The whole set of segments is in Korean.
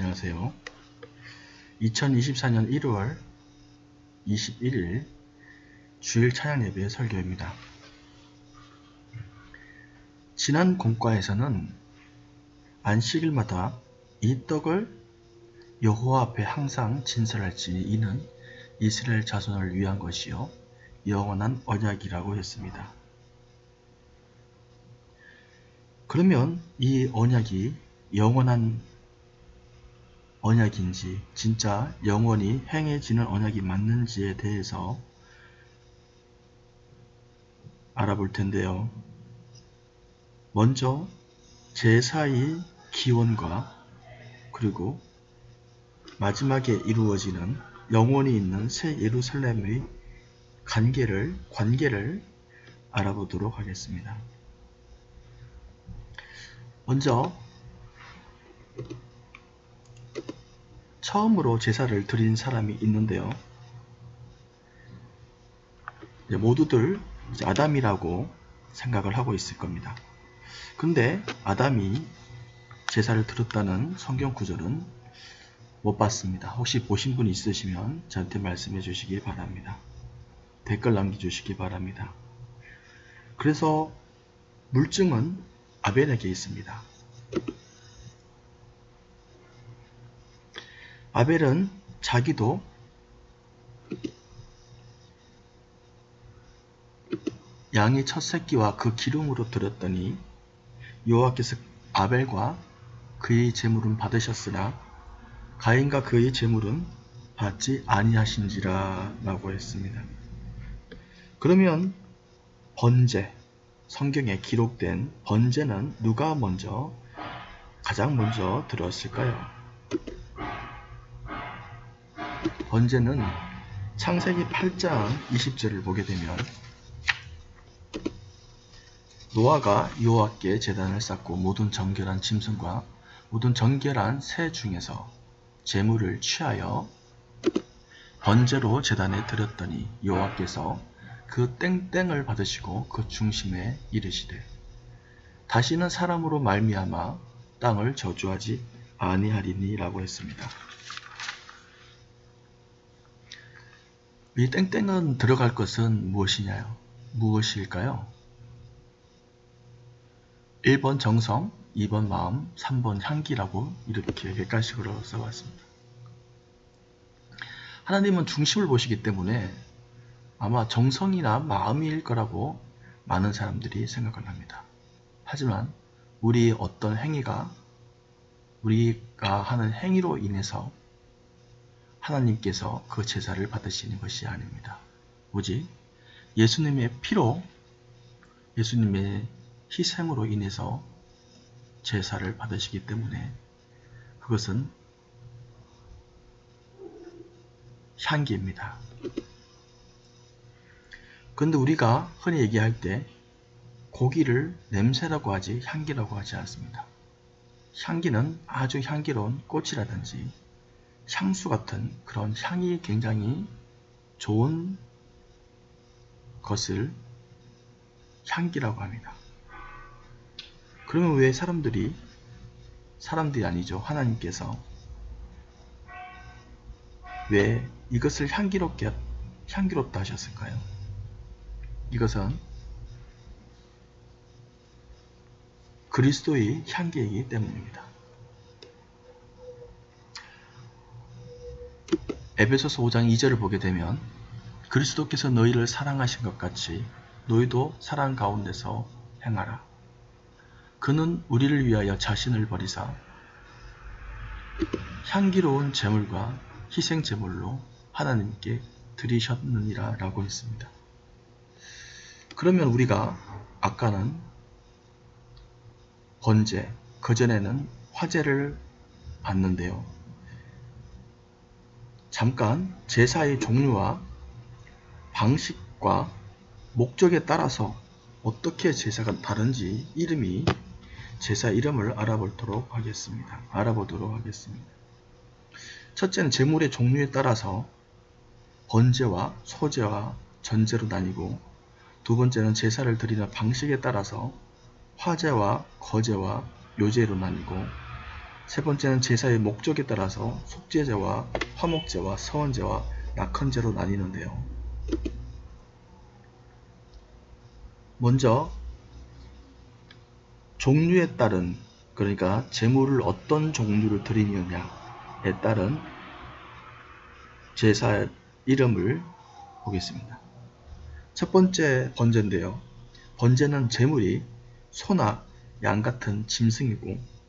안녕하세요. 2024년 1월 21일 주일 찬양 예배 설교입니다. 지난 공과에서는 안식일마다 이 떡을 여호와 앞에 항상 진설할지니 이는 이스라엘 자손을 위한 것이요 영원한 언약이라고 했습니다. 그러면 이 언약이 영원한 언약인지 진짜 영원히 행해지는 언약이 맞는지에 대해서 알아볼 텐데요. 먼저 제사의 기원과 그리고 마지막에 이루어지는 영원히 있는 새 예루살렘의 관계를 관계를 알아보도록 하겠습니다. 먼저 처음으로 제사를 드린 사람이 있는데요. 모두들 아담이라고 생각을 하고 있을 겁니다. 근데 아담이 제사를 드렸다는 성경 구절은 못 봤습니다. 혹시 보신 분 있으시면 저한테 말씀해 주시기 바랍니다. 댓글 남겨주시기 바랍니다. 그래서 물증은 아벨에게 있습니다. 아벨은 자기도 양의 첫 새끼와 그 기름으로 드렸더니 여호와께서 아벨과 그의 제물은 받으셨으나 가인과 그의 제물은 받지 아니하신지라 라고 했습니다. 그러면 번제 성경에 기록된 번제는 누가 먼저 가장 먼저 들었을까요? 번제는 창세기 8장 20절을 보게 되면 노아가 여호와께 제단을 쌓고 모든 정결한 짐승과 모든 정결한 새 중에서 제물을 취하여 번제로 제단에 드렸더니 여호와께서 그 땡땡을 받으시고 그 중심에 이르시되 다시는 사람으로 말미암아 땅을 저주하지 아니하리니라고 했습니다. 이 땡땡은 들어갈 것은 무엇이냐요? 무엇일까요? 1번 정성, 2번 마음, 3번 향기라고 이렇게 객관식으로 써봤습니다. 하나님은 중심을 보시기 때문에 아마 정성이나 마음일 거라고 많은 사람들이 생각을 합니다. 하지만 우리 어떤 행위가 우리가 하는 행위로 인해서 하나님께서 그 제사를 받으시는 것이 아닙니다. 오직 예수님의 피로 예수님의 희생으로 인해서 제사를 받으시기 때문에 그것은 향기입니다. 그런데 우리가 흔히 얘기할 때 고기를 냄새라고 하지 향기라고 하지 않습니다. 향기는 아주 향기로운 꽃이라든지 향수 같은 그런 향이 굉장히 좋은 것을 향기라고 합니다. 그러면 왜 사람들이 사람들이 아니죠. 하나님께서 왜 이것을 향기롭게 향기롭다 하셨을까요? 이것은 그리스도의 향기이기 때문입니다. 에베소서 5장 2절을 보게 되면 그리스도께서 너희를 사랑하신 것 같이 너희도 사랑 가운데서 행하라. 그는 우리를 위하여 자신을 버리사 향기로운 제물과 희생 제물로 하나님께 드리셨느니라 라고 했습니다. 그러면 우리가 아까는 번제, 그전에는 화제를 받는데요. 잠깐 제사의 종류와 방식과 목적에 따라서 어떻게 제사가 다른지 이름이 제사 이름을 알아보도록 하겠습니다. 알아보도록 하겠습니다. 첫째는 제물의 종류에 따라서 번제와 소제와 전제로 나뉘고 두 번째는 제사를 드리는 방식에 따라서 화제와 거제와 요제로 나뉘고 세 번째는 제사의 목적에 따라서 속죄제와 화목제와 서원제와 낙헌제로 나뉘는데요. 먼저 종류에 따른 그러니까 제물을 어떤 종류를 드리느냐에 따른 제사 이름을 보겠습니다. 첫 번째 번제인데요. 번제는 제물이 소나 양 같은 짐승이고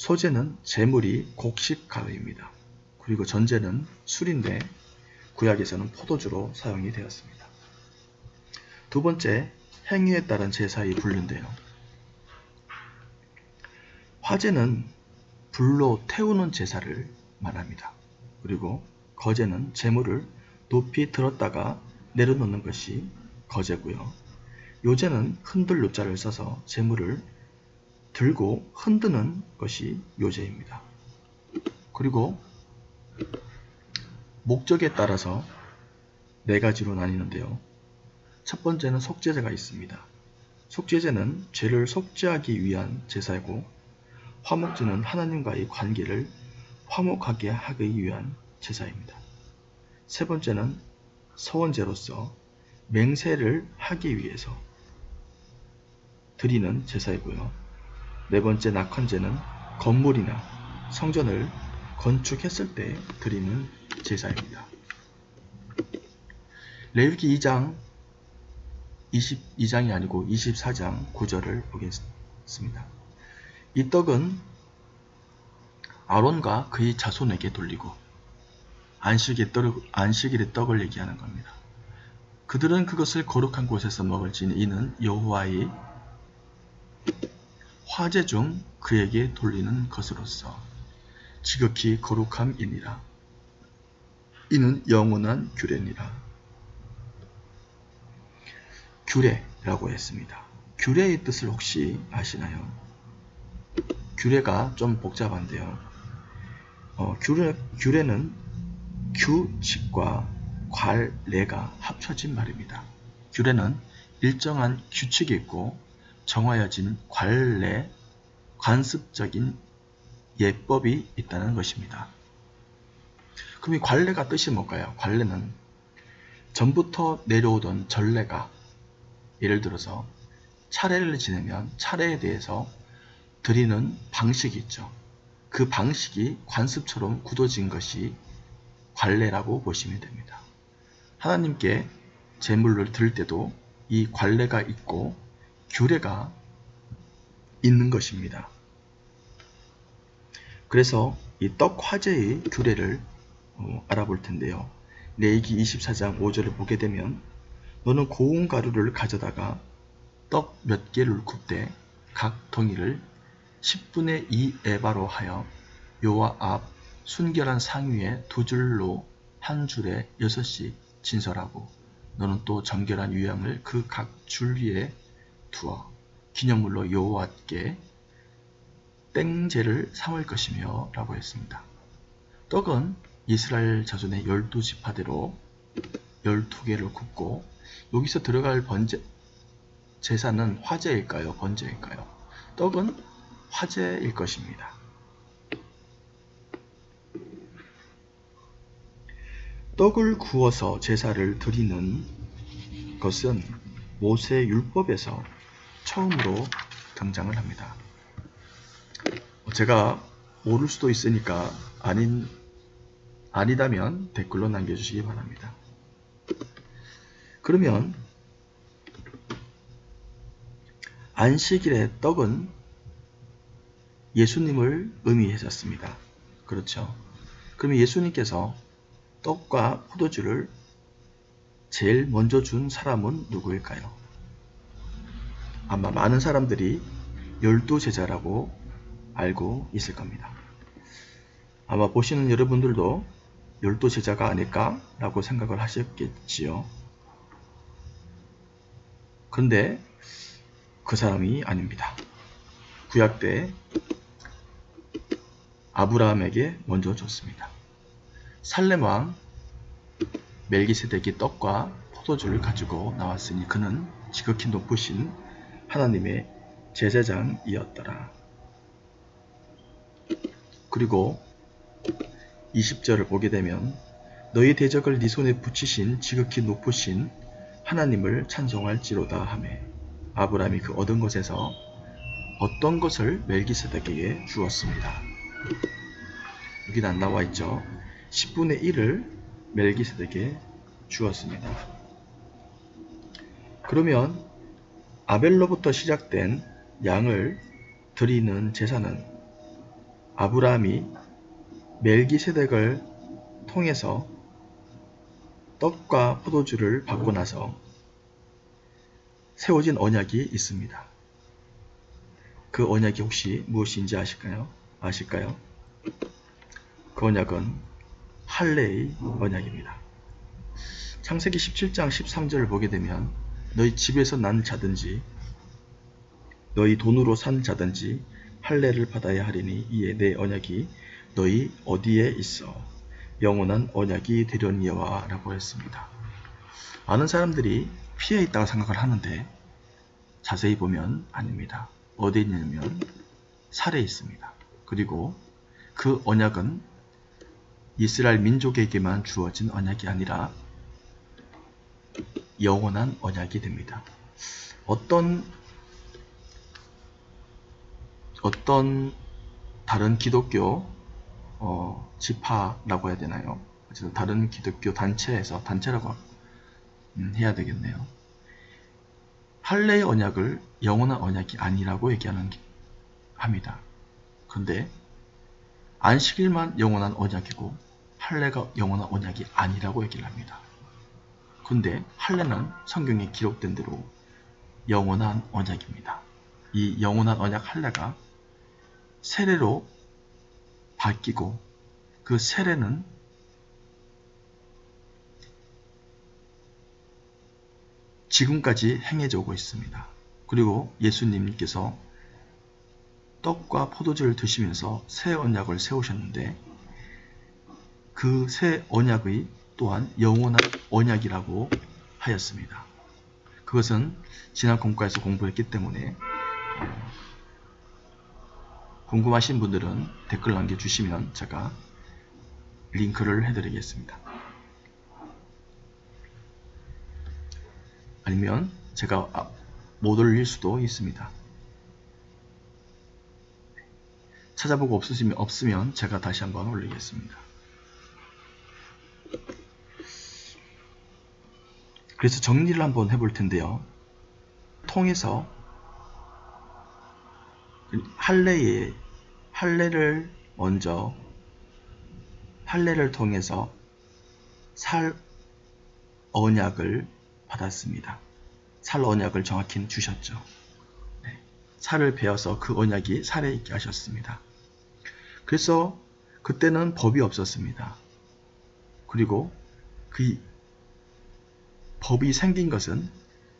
소제는 제물이 곡식 가루입니다. 그리고 전제는 술인데 구약에서는 포도주로 사용이 되었습니다. 두 번째 행위에 따른 제사의 분류인데요. 화제는 불로 태우는 제사를 말합니다. 그리고 거제는 재물을 높이 들었다가 내려놓는 것이 거제고요. 요제는 흔들 요자를 써서 재물을 들고 흔드는 것이 요제입니다. 그리고 목적에 따라서 네 가지로 나뉘는데요. 첫 번째는 속죄제가 있습니다. 속죄제는 죄를 속죄하기 위한 제사이고 화목제는 하나님과의 관계를 화목하게 하기 위한 제사입니다. 세 번째는 서원제로서 맹세를 하기 위해서 드리는 제사이고요. 네 번째 낙헌제는 건물이나 성전을 건축했을 때 드리는 제사입니다. 레위기 2장 22장이 아니고 24장 9절을 보겠습니다. 이 떡은 아론과 그의 자손에게 돌리고 안식의 떡, 안식일의 떡을 얘기하는 겁니다. 그들은 그것을 거룩한 곳에서 먹을지니 이는 여호와의 화제 중 그에게 돌리는 것으로서 지극히 거룩함이니라. 이는 영원한 규례니라. 규례라고 했습니다. 규례의 뜻을 혹시 아시나요? 규례가 좀 복잡한데요. 어, 규례, 규례는 규칙과 관례가 합쳐진 말입니다. 규례는 일정한 규칙이 있고 정하여진 관례, 관습적인 예법이 있다는 것입니다. 그럼 이 관례가 뜻이 뭘까요? 관례는 전부터 내려오던 전례가 예를 들어서 차례를 지내면 차례에 대해서 드리는 방식이 있죠. 그 방식이 관습처럼 굳어진 것이 관례라고 보시면 됩니다. 하나님께 제물을 드릴 때도 이 관례가 있고 규례가 있는 것입니다. 그래서 이 떡 화제의 규례를 어, 알아볼 텐데요. 레이기 24장 5절을 보게 되면 너는 고운 가루를 가져다가 떡 몇 개를 굽되 각 덩이를 10분의 2 에바로 하여 요와 앞 순결한 상위에 두 줄로 한 줄에 여섯씩 진설하고 너는 또 정결한 유향을 그 각 줄 위에 두어 기념물로 여호와께 땡제를 삼을 것이며 라고 했습니다. 떡은 이스라엘 자손의 열두 지파대로 열두 개를 굽고 여기서 들어갈 번제 제사는 화제일까요? 번제일까요? 떡은 화제일 것입니다. 떡을 구워서 제사를 드리는 것은 모세 율법에서 처음으로 등장을 합니다. 제가 모를 수도 있으니까 아닌 아니다면 댓글로 남겨주시기 바랍니다. 그러면 안식일의 떡은 예수님을 의미했었습니다. 그렇죠. 그러면 예수님께서 떡과 포도주를 제일 먼저 준 사람은 누구일까요? 아마 많은 사람들이 열두 제자라고 알고 있을 겁니다. 아마 보시는 여러분들도 열두 제자가 아닐까라고 생각을 하셨겠지요. 그런데 그 사람이 아닙니다. 구약 때 아브라함에게 먼저 줬습니다. 살렘 왕 멜기세덱이 떡과 포도주를 가지고 나왔으니 그는 지극히 높으신 하나님의 제사장이었더라. 그리고 20절을 보게 되면 너희 대적을 네 손에 붙이신 지극히 높으신 하나님을 찬송할지로다 하매 아브라함이 그 얻은 것에서 어떤 것을 멜기세덱에게 주었습니다. 여기는 안 나와 있죠. 10분의 1을 멜기세덱에게 주었습니다. 그러면 아벨로부터 시작된 양을 드리는 제사는 아브라함이 멜기세덱을 통해서 떡과 포도주를 받고 나서 세워진 언약이 있습니다. 그 언약이 혹시 무엇인지 아실까요? 아실까요? 그 언약은 할례의 언약입니다. 창세기 17장 13절을 보게 되면 너희 집에서 난 자든지 너희 돈으로 산 자든지 할례를 받아야 하리니 이에 내 언약이 너희 어디에 있어 영원한 언약이 되려니와 라고 했습니다. 많은 사람들이 피해 있다고 생각을 하는데 자세히 보면 아닙니다. 어디 있냐면 살에 있습니다. 그리고 그 언약은 이스라엘 민족에게만 주어진 언약이 아니라 영원한 언약이 됩니다. 어떤 어떤 다른 기독교 어, 지파라고 해야 되나요? 어쨌든 다른 기독교 단체에서 단체라고 음, 해야 되겠네요. 할례의 언약을 영원한 언약이 아니라고 얘기하는 합니다. 그런데 안식일만 영원한 언약이고 할례가 영원한 언약이 아니라고 얘기를 합니다. 근데 할례는 성경에 기록된 대로 영원한 언약입니다. 이 영원한 언약 할례가 세례로 바뀌고 그 세례는 지금까지 행해져 오고 있습니다. 그리고 예수님께서 떡과 포도주를 드시면서 새 언약을 세우셨는데 그 새 언약의 또한 영원한 언약이라고 하였습니다. 그것은 지난 공과에서 공부했기 때문에 궁금하신 분들은 댓글 남겨주시면 제가 링크를 해드리겠습니다. 아니면 제가 못 올릴 수도 있습니다. 찾아보고 없으시면, 없으면 제가 다시 한번 올리겠습니다. 그래서 정리를 한번 해볼 텐데요. 통해서 할례에 할례를 먼저 할례를 통해서 살 언약을 받았습니다. 살 언약을 정확히 주셨죠. 네. 살을 베어서 그 언약이 살에 있게 하셨습니다. 그래서 그때는 법이 없었습니다. 그리고 그 법이 생긴 것은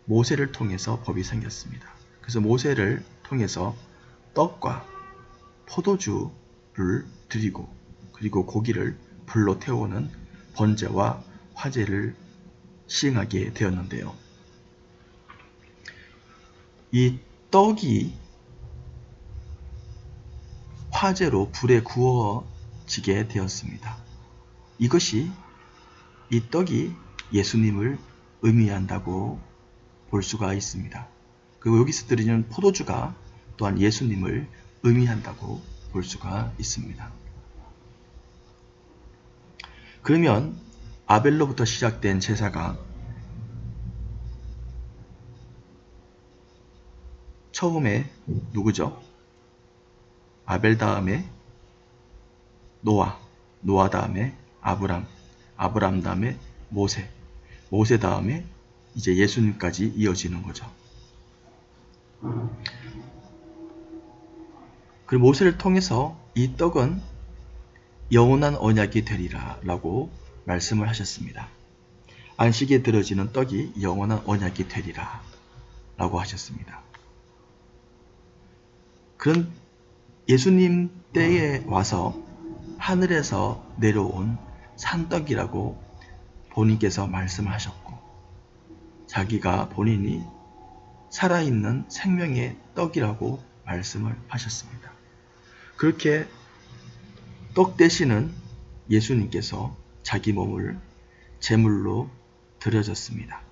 모세를 통해서 법이 생겼습니다. 그래서 모세를 통해서 떡과 포도주를 드리고 그리고 고기를 불로 태우는 번제와 화제를 시행하게 되었는데요. 이 떡이 화재로 불에 구워지게 되었습니다. 이것이 이 떡이 예수님을 의미한다고 볼 수가 있습니다. 그리고 여기서 드리는 포도주가 또한 예수님을 의미한다고 볼 수가 있습니다. 그러면 아벨로부터 시작된 제사가 처음에 누구죠? 아벨 다음에 노아, 노아 다음에 아브람, 아브람 다음에 모세, 모세 다음에 이제 예수님까지 이어지는 거죠. 그리고 모세를 통해서 이 떡은 영원한 언약이 되리라 라고 말씀을 하셨습니다. 안식에 들어지는 떡이 영원한 언약이 되리라 라고 하셨습니다. 그런 예수님 때에 와서 하늘에서 내려온 산떡이라고 본인께서 말씀을 하셨고 자기가 본인이 살아있는 생명의 떡이라고 말씀을 하셨습니다. 그렇게 떡 대신은 예수님께서 자기 몸을 제물로 드려졌습니다.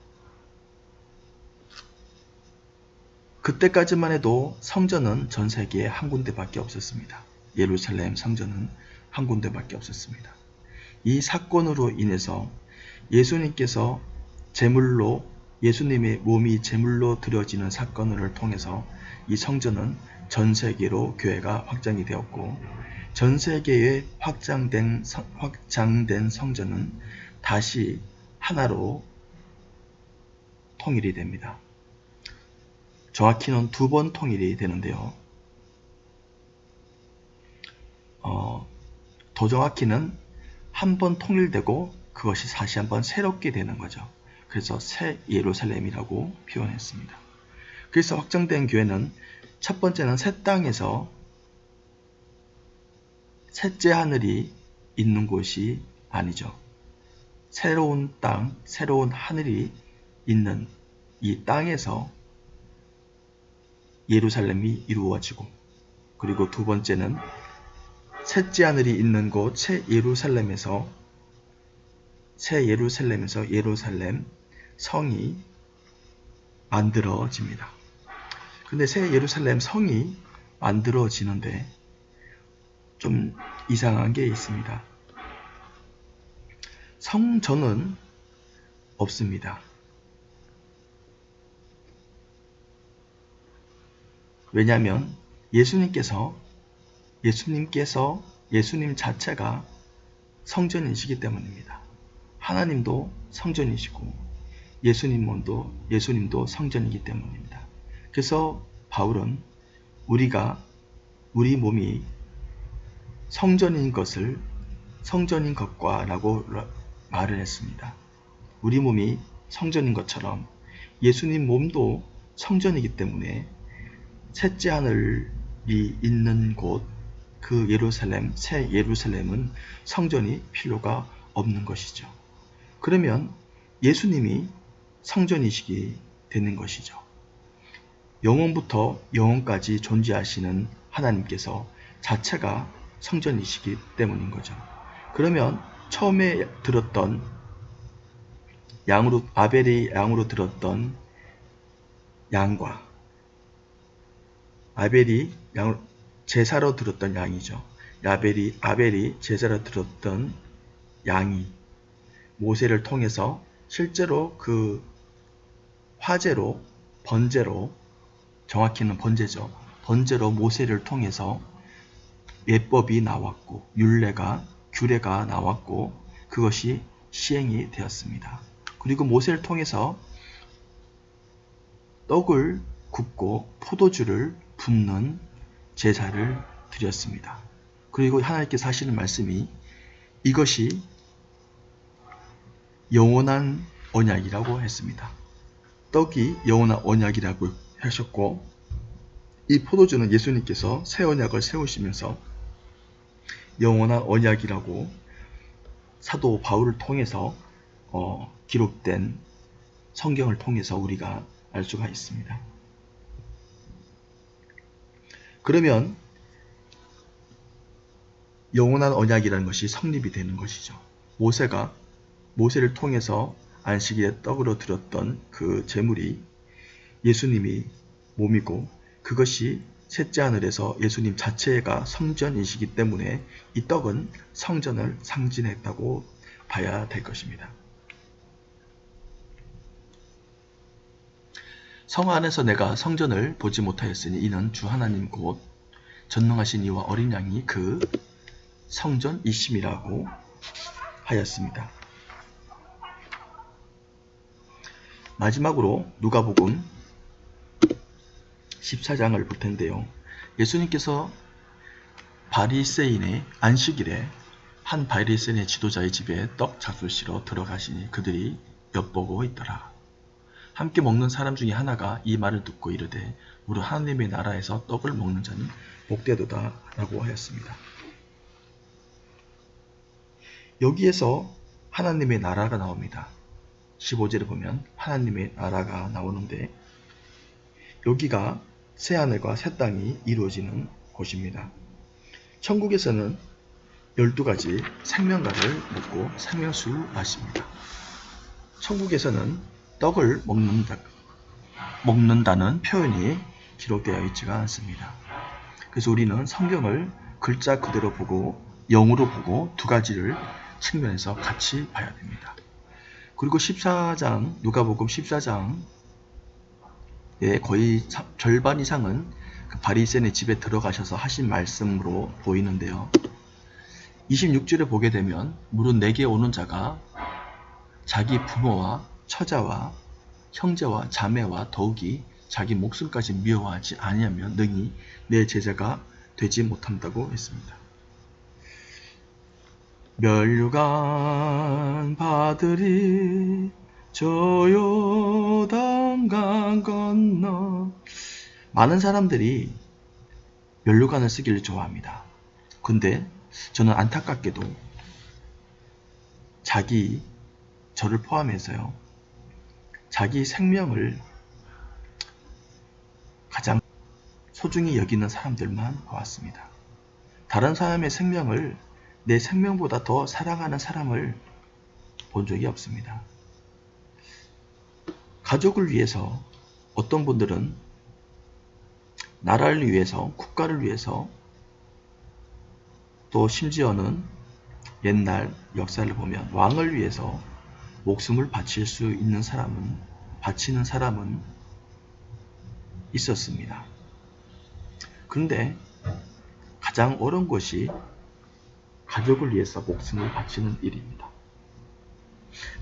그때까지만 해도 성전은 전 세계에 한 군데밖에 없었습니다. 예루살렘 성전은 한 군데밖에 없었습니다. 이 사건으로 인해서 예수님께서 제물로 예수님의 몸이 제물로 드려지는 사건을 통해서 이 성전은 전 세계로 교회가 확장이 되었고 전 세계에 확장된, 성, 확장된 성전은 다시 하나로 통일이 됩니다. 정확히는 두 번 통일이 되는데요. 어, 더 정확히는 한 번 통일되고 그것이 다시 한번 새롭게 되는 거죠. 그래서 새 예루살렘이라고 표현했습니다. 그래서 확장된 교회는 첫 번째는 새 땅에서 셋째 하늘이 있는 곳이 아니죠. 새로운 땅, 새로운 하늘이 있는 이 땅에서 예루살렘이 이루어지고 그리고 두 번째는 셋째 하늘이 있는 곳 새 예루살렘에서 새 예루살렘에서 예루살렘 성이 만들어집니다. 근데 새 예루살렘 성이 만들어지는데 좀 이상한 게 있습니다. 성전은 없습니다. 왜냐하면 예수님께서 예수님께서 예수님 자체가 성전이시기 때문입니다. 하나님도 성전이시고 예수님 몸도 예수님도 성전이기 때문입니다. 그래서 바울은 우리가 우리 몸이 성전인 것을 성전인 것과 라고 말을 했습니다. 우리 몸이 성전인 것처럼 예수님 몸도 성전이기 때문에 셋째 하늘이 있는 곳, 그 예루살렘, 새 예루살렘은 성전이 필요가 없는 것이죠. 그러면 예수님이 성전이시기 되는 것이죠. 영원부터 영원까지 존재하시는 하나님께서 자체가 성전이시기 때문인 거죠. 그러면 처음에 들었던 양으로 아벨이 양으로 들었던 양과 아벨이 양, 제사로 들었던 양이죠. 아벨이, 아벨이 제사로 들었던 양이 모세를 통해서 실제로 그 화제로 번제로 정확히는 번제죠. 번제로 모세를 통해서 예법이 나왔고 율례가 규례가 나왔고 그것이 시행이 되었습니다. 그리고 모세를 통해서 떡을 굽고 포도주를 붓는 제사를 드렸습니다. 그리고 하나님께서 하시는 말씀이 이것이 영원한 언약이라고 했습니다. 떡이 영원한 언약이라고 하셨고 이 포도주는 예수님께서 새 언약을 세우시면서 영원한 언약이라고 사도 바울을 통해서 어, 기록된 성경을 통해서 우리가 알 수가 있습니다. 그러면 영원한 언약이라는 것이 성립이 되는 것이죠. 모세가 모세를 통해서 안식일에 떡으로 드렸던 그 제물이 예수님이 몸이고 그것이 셋째 하늘에서 예수님 자체가 성전이시기 때문에 이 떡은 성전을 상징했다고 봐야 될 것입니다. 성 안에서 내가 성전을 보지 못하였으니 이는 주 하나님 곧 전능하신 이와 어린 양이 그 성전이심이라고 하였습니다. 마지막으로 누가복음 14장을 볼 텐데요. 예수님께서 바리새인의 안식일에 한 바리새인의 지도자의 집에 떡 잡수시러 들어가시니 그들이 엿보고 있더라. 함께 먹는 사람 중에 하나가 이 말을 듣고 이르되 우리 하나님의 나라에서 떡을 먹는 자는 복되도다 라고 하였습니다. 여기에서 하나님의 나라가 나옵니다. 15절에 보면 하나님의 나라가 나오는데 여기가 새 하늘과 새 땅이 이루어지는 곳입니다. 천국에서는 12가지 생명과를 먹고 생명수를 마십니다. 천국에서는 떡을 먹는다, 먹는다는 표현이 기록되어 있지가 않습니다. 그래서 우리는 성경을 글자 그대로 보고 영으로 보고 두 가지를 측면에서 같이 봐야 됩니다. 그리고 14장 누가복음 14장의 거의 사- 절반 이상은 그 바리새인의 집에 들어가셔서 하신 말씀으로 보이는데요. 26절에 보게 되면 무릇 내게 오는 자가 자기 부모와 처자와 형제와 자매와 더욱이 자기 목숨까지 미워하지 아니하면 능히 내 제자가 되지 못한다고 했습니다. 멸류관 바들이 저 요단강 건너 많은 사람들이 멸류관을 쓰기를 좋아합니다. 근데 저는 안타깝게도 자기 저를 포함해서요. 자기 생명을 가장 소중히 여기는 사람들만 보았습니다. 다른 사람의 생명을 내 생명보다 더 사랑하는 사람을 본 적이 없습니다. 가족을 위해서 어떤 분들은 나라를 위해서, 국가를 위해서 또 심지어는 옛날 역사를 보면 왕을 위해서 목숨을 바칠 수 있는 사람은 바치는 사람은 있었습니다. 그런데 가장 어려운 것이 가족을 위해서 목숨을 바치는 일입니다.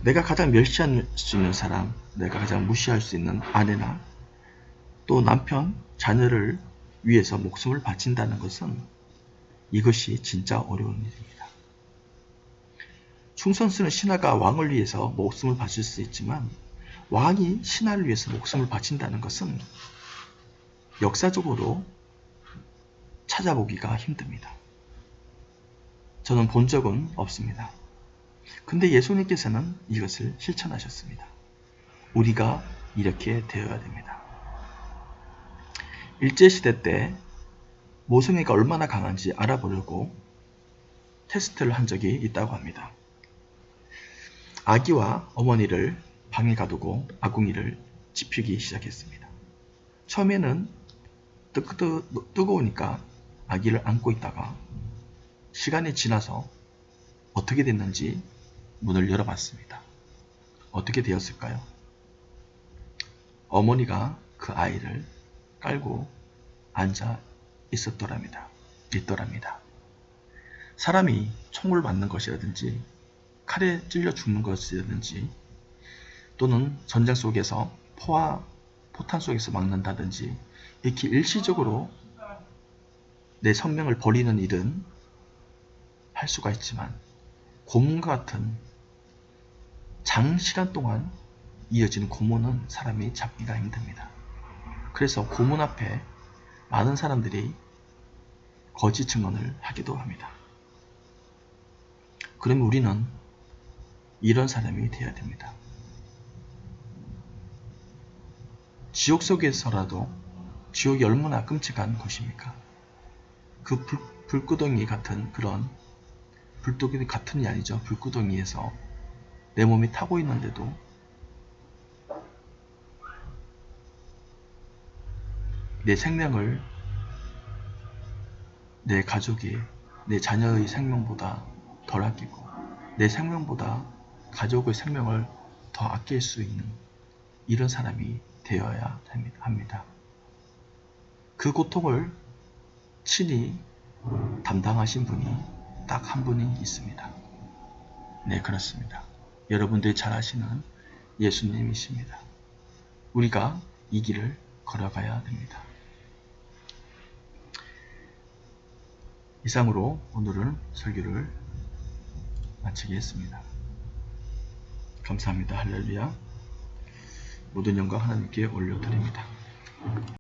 내가 가장 멸시할 수 있는 사람, 내가 가장 무시할 수 있는 아내나 또 남편, 자녀를 위해서 목숨을 바친다는 것은 이것이 진짜 어려운 일입니다. 충성스러운 신하가 왕을 위해서 목숨을 바칠 수 있지만 왕이 신하를 위해서 목숨을 바친다는 것은 역사적으로 찾아보기가 힘듭니다. 저는 본 적은 없습니다. 근데 예수님께서는 이것을 실천하셨습니다. 우리가 이렇게 되어야 됩니다. 일제시대 때 모성애가 얼마나 강한지 알아보려고 테스트를 한 적이 있다고 합니다. 아기와 어머니를 방에 가두고 아궁이를 지피기 시작했습니다. 처음에는 뜨, 뜨, 뜨거우니까 아기를 안고 있다가 시간이 지나서 어떻게 됐는지 문을 열어봤습니다. 어떻게 되었을까요? 어머니가 그 아이를 깔고 앉아 있었더랍니다. 있더랍니다. 사람이 총을 맞는 것이라든지 칼에 찔려 죽는 것이라든지 또는 전쟁 속에서 포화 포탄 속에서 막는다든지 이렇게 일시적으로 내 생명을 버리는 일은 할 수가 있지만 고문과 같은 장시간 동안 이어지는 고문은 사람이 잡기가 힘듭니다. 그래서 고문 앞에 많은 사람들이 거짓 증언을 하기도 합니다. 그러면 우리는 이런 사람이 되어야 됩니다. 지옥 속에서라도 지옥이 얼마나 끔찍한 곳입니까? 그 불, 불구덩이 같은 그런 불구덩이 같은 이 아니죠. 불구덩이에서 내 몸이 타고 있는데도 내 생명을 내 가족이 내 자녀의 생명보다 덜 아끼고 내 생명보다 가족의 생명을 더 아낄 수 있는 이런 사람이 되어야 합니다. 그 고통을 친히 담당하신 분이 딱 한 분이 있습니다. 네, 그렇습니다. 여러분들이 잘 아시는 예수님이십니다. 우리가 이 길을 걸어가야 됩니다. 이상으로 오늘은 설교를 마치겠습니다. 감사합니다. 할렐루야. 모든 영광 하나님께 올려드립니다.